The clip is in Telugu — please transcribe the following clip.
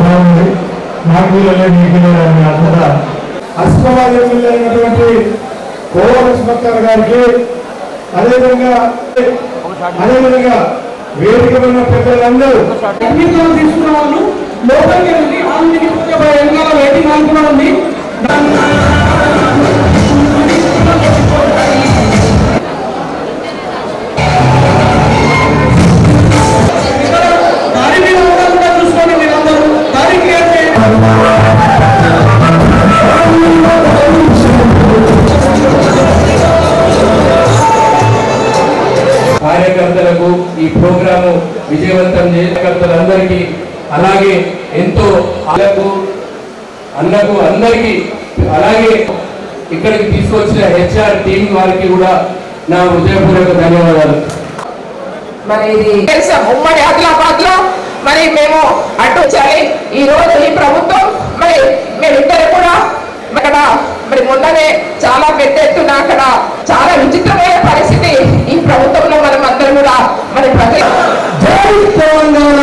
బాగుంది నాకు వీళ్ళే మీకు అని అంతటా అశ్వవాదమైనటువంటి కోవలస్మక్కర్ గారికి అదేవిధంగా అదేవిధంగా వేదిక పెద్దలందరూ తీసుకున్న వాళ్ళు లోపలికి వెళ్ళి ఆంధ్రకి కార్యకర్తలకు ఈ ప్రోగ్రాము విజయవంతం కార్యకర్తలందరికీ అలాగే ఎంతో అన్నకు అన్నకు అందరికీ అలాగే ఇక్కడికి తీసుకొచ్చిన హెచ్ఆర్ టీం వారికి కూడా నా హృదయపూర్వక ధన్యవాదాలు. మరి ఇది ఉమ్మడి ఆదిలాబాద్లో మరి మేము అటు ఈ రోజు ఈ ప్రభుత్వం మరి మేమిద్దరు కూడా అక్కడ మరి మొన్ననే చాలా పెద్ద ఎత్తున అక్కడ. చాలా విచిత్రమైన పరిస్థితి. ఈ ప్రభుత్వంలో మనం అందరం కూడా మరి ప్రజలు తెలంగాణ!